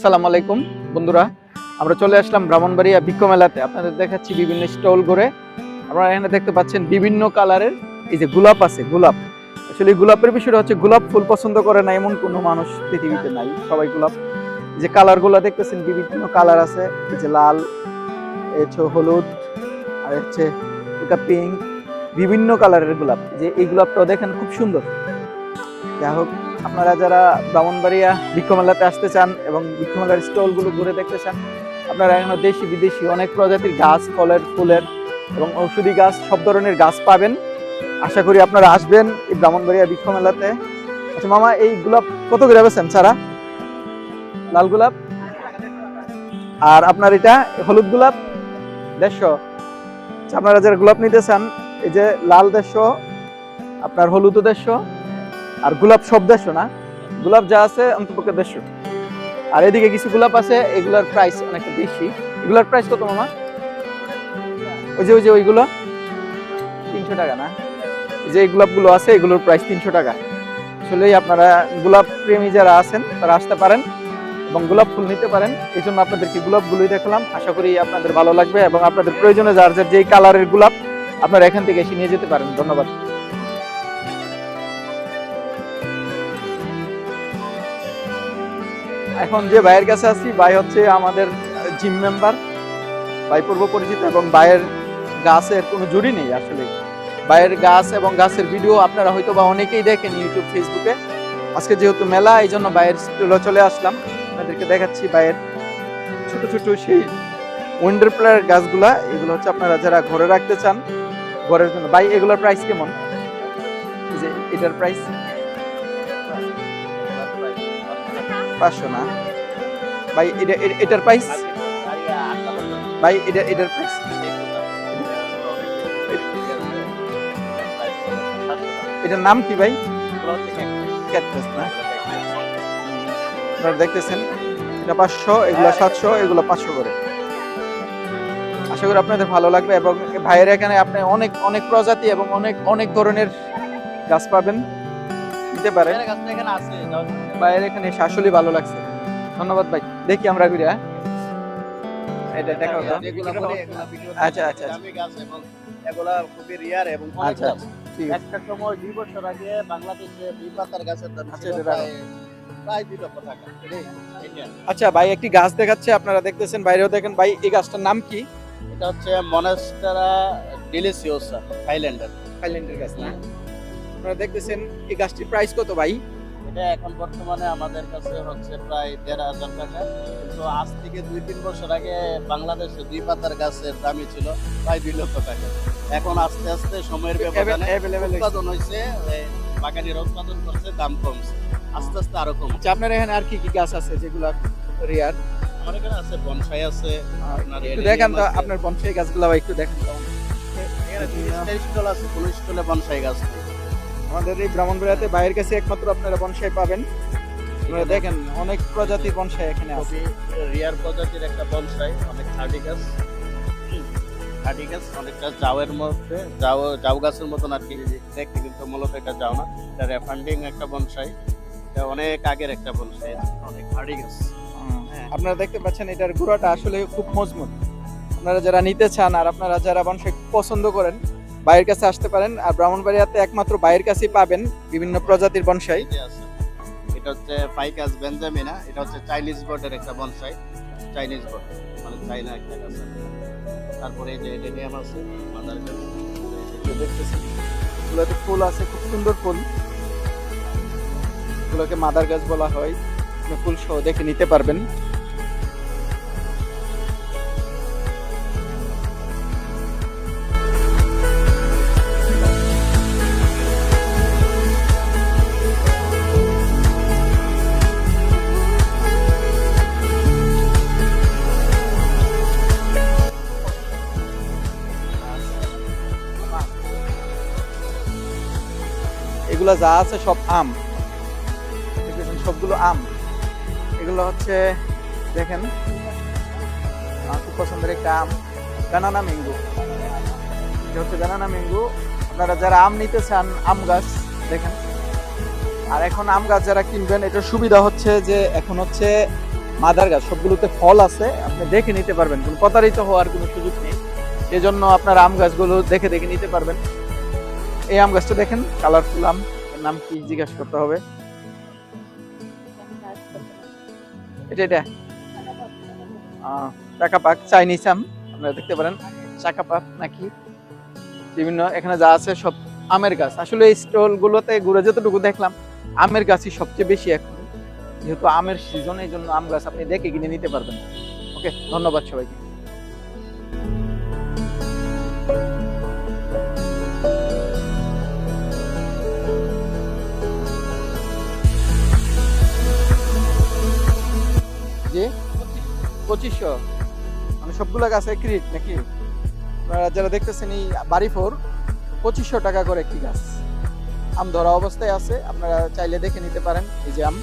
আসসালামু আলাইকুম। বন্ধুরা, আমরা চলে আসলাম ব্রাহ্মণবাড়িয়া বৃক্ষ মেলাতে। আপনাদের দেখাচ্ছি বিভিন্ন স্টল করে আপনারা এখানে দেখতে পাচ্ছেন বিভিন্ন কালারের এই যে গোলাপ আছে, গোলাপ। আসলে গোলাপের বিষয়টা হচ্ছে গোলাপ ফুল পছন্দ করে না, এমন কোনো মানুষ পৃথিবীতে নাই। সবাই গোলাপ। যে কালারগুলো দেখতেছেন, বিভিন্ন কালার আছে। এই যে লাল হচ্ছে হলুদ, আর হচ্ছে এটা পিঙ্ক বিভিন্ন কালারের গোলাপ। যে এই গোলাপটাও দেখেন, খুব সুন্দর। যাই হোক আপনারা যারা ব্রাহ্মণবাড়িয়া বৃক্ষমেলাতে আসতে চান এবং বৃক্ষমেলার স্টলগুলো ঘুরে দেখতে চান আপনারা এখানে দেশি বিদেশি অনেক প্রজাতির গাছ ফলের ফুলের এবং ঔষধি গাছ সব ধরনের গাছ পাবেন। আশা করি আপনারা আসবেন এই ব্রাহ্মণবাড়িয়া বৃক্ষমেলাতে আচ্ছা মামা এই গোলাপ কত করে বেছেন সারা লাল গোলাপ? আর আপনার এটা হলুদ গোলাপ? দেড়শো। আচ্ছা, আপনারা যারা গোলাপ নিতে চান এই যে লাল দেড়শো আপনার হলুদ দেড়শো। আর গোলাপ সব দেড়শো না? গোলাপ যা আছে অন্তপক্ষে দেড়শো। আর এদিকে কিছু গোলাপ আছে, এগুলার প্রাইস অনেকটা বেশি। এগুলার প্রাইস কত মামা? ওই যে ওই যে ওইগুলো? তিনশো টাকা না? যে গোলাপগুলো আছে, এগুলোর প্রাইস তিনশো টাকা। আসলে আপনারা গোলাপ প্রেমী যারা আছেন, তারা আসতে পারেন এবং গোলাপ ফুল নিতে পারেন। এই জন্য আপনাদেরকে গোলাপগুলোই দেখালাম। আশা করি আপনাদের ভালো লাগবে এবং আপনাদের প্রয়োজনে যার যার যেই কালারের গোলাপ আপনারা এখান থেকে এসে নিয়ে যেতে পারেন। ধন্যবাদ। এখন যে ভাইয়ের কাছে আছি, ভাই হচ্ছে আমাদের জিম মেম্বার ভাই পূর্ব পরিচিত এবং ভাইয়ের গাছের কোনো জুড়ি নেই আসলে। ভাইয়ের গাছ এবং গাছের ভিডিও আপনারা হয়তো বা অনেকেই দেখেন ইউটিউব ফেসবুকে আজকে যেহেতু মেলা, এই জন্য ভাইয়ের স্টুলে চলে আসলাম। আপনাদেরকে দেখাচ্ছি ভাইয়ের ছোট ছোট সেই উইন্ডার প্লেয়ার গাছগুলা। এগুলো হচ্ছে আপনারা যারা ঘরে রাখতে চান, ঘরের জন্য। ভাই, এগুলোর প্রাইস কেমন? যে, এটার প্রাইস পাঁচশো না। ভাই, এটা এটার প্রাইস ভাই, এটা, এটার প্রাইস এটার নাম কি ভাই? না। আপনারা দেখতেছেন, এটা পাঁচশো, এগুলো সাতশো, এগুলো পাঁচশো করে। আশা করি আপনাদের ভালো লাগবে এবং ভাইয়ের এখানে আপনি অনেক অনেক প্রজাতি এবং অনেক অনেক ধরনের গাছ পাবেন। নিতে পারেন। ভাইয়ের এখানে এসে আসলেই ভালো লাগছে। ধন্যবাদ ভাই। দেখি আমরা ঘুরে হ্যাঁ? এটা দেখা আচ্ছা আচ্ছা আচ্ছা। এগুলা খুবই রিয়ার এবং আচ্ছা। আচ্ছা, আছে। একটা সময় দুই বছর আগে বাংলাদেশে দুই পাতার গাছের দাম আচ্ছা, ছিল প্রায় প্রায় দুই লক্ষ টাকা। আচ্ছা ভাই একটি গাছ দেখাচ্ছে আপনারা দেখতেছেন বাইরেও দেখেন। ভাই এই গাছটার নাম কি? এটা হচ্ছে মনেস্টারা ডিলিসিওসা থাইল্যান্ডের। থাইল্যান্ডের গাছ না? আপনারা দেখতেছেন এই গাছটির প্রাইস কত ভাই? এটা এখন বর্তমানে আমাদের কাছে হচ্ছে প্রায় দেড় হাজার টাকা। কিন্তু আজ থেকে দুই তিন বছর আগে বাংলাদেশে দুই পাতার গাছের দামই ছিল প্রায় দুই লক্ষ টাকা। এখন আস্তে আস্তে সময়ের ব্যবধানে উৎপাদন হয়েছে বাগানিরা উৎপাদন করছে দাম কমছে। আস্তে আস্তে আরও কম আচ্ছা আপনার এখানে আর কি কি গাছ আছে যেগুলো রিয়ার আমার এখানে আছে বনসাই আছে আপনার দেখান তো আপনার বনসাই গাছগুলো একটু দেখেন। তো। এখানে স্টল আছে কোন স্টলে বনসাই গাছ। আমাদের এই ব্রাহ্মণবাড়িয়াতে বাইরের কাছে একমাত্র আপনারা বনসাই পাবেন। আপনারা দেখেন অনেক প্রজাতির বনসাই এখানে আছে। রিয়ার প্রজাতির একটা বনসাই অনেক হার্ডি গাছ। হার্ডি গাছ অনেকটা জাউয়ের মধ্যে জাউ জাউ গাছের মতন আর কি দেখতে কিন্তু মূলত এটা জাউ না এটা রেফান্ডিং একটা বনসাই। এটা অনেক আগের একটা বনসাই অনেক হার্ডি গাছ। হ্যাঁ। আপনারা দেখতে পাচ্ছেন এটার গুঁড়াটা আসলে খুব মজবুত। আপনারা যারা নিতে চান আর আপনারা যারা বনসাই পছন্দ করেন বাইরের কাছে আসতে পারেন। আর ব্রাহ্মণবাড়িয়াতে একমাত্র বাইরের কাছেই পাবেন বিভিন্ন প্রজাতির বনসাই। এটা হচ্ছে ফাইকাস বেঞ্জামিনা, এটা হচ্ছে চাইনিজ বোর্ডের একটা বনসাই। চাইনিজ বোর্ড মানে চাইনা একটা গাছ তারপরে যে এডেনিয়াম আছে মাদার দেখতেছেন, এগুলোতে ফুল আছে, খুব সুন্দর ফুল। এগুলোকে মাদার গাছ বলা হয়। ফুল সহ দেখে নিতে পারবেন। এগুলো যা আছে সব আম। সবগুলো আম। এগুলো হচ্ছে, দেখেন, আমার খুব পছন্দের একটা আম ব্যানানা ম্যাঙ্গো এটা হচ্ছে ব্যানানা ম্যাঙ্গো আপনারা যারা আম নিতে চান, আম গাছ, দেখেন। আর এখন আম গাছ যারা কিনবেন, এটার সুবিধা হচ্ছে যে এখন হচ্ছে মাদার গাছ, সবগুলোতে ফল আছে, আপনি দেখে নিতে পারবেন। কোনো প্রতারিত হওয়ার কোনো সুযোগ নেই। সেজন্য আপনার আম গাছগুলো দেখে দেখে নিতে পারবেন। এই আম গাছটা দেখেন কালারফুল আম এর নাম কি জিজ্ঞাসা করতে হবে? এটা এটা? আহ, পাক চাইনিজ আম আপনারা দেখতে পারেন। চাকা পাক নাকি? বিভিন্ন এখানে যা আছে সব আমের গাছ। আসলে এই স্টল গুলোতে ঘুরে যতটুকু দেখলাম আমের গাছই সবচেয়ে বেশি এখন। যেহেতু আমের সিজন এই জন্য আম গাছ আপনি দেখে কিনে নিতে পারবেন। ওকে ধন্যবাদ সবাইকে। পঁচিশশো মানে সবগুলো গাছ ক্রিট নাকি? আপনারা যারা দেখতেছেন এই বাড়ি ফোর, পঁচিশশো টাকা করে একটি গাছ। আম ধরা অবস্থায় আছে, আপনারা চাইলে দেখে নিতে পারেন, এই যে আম।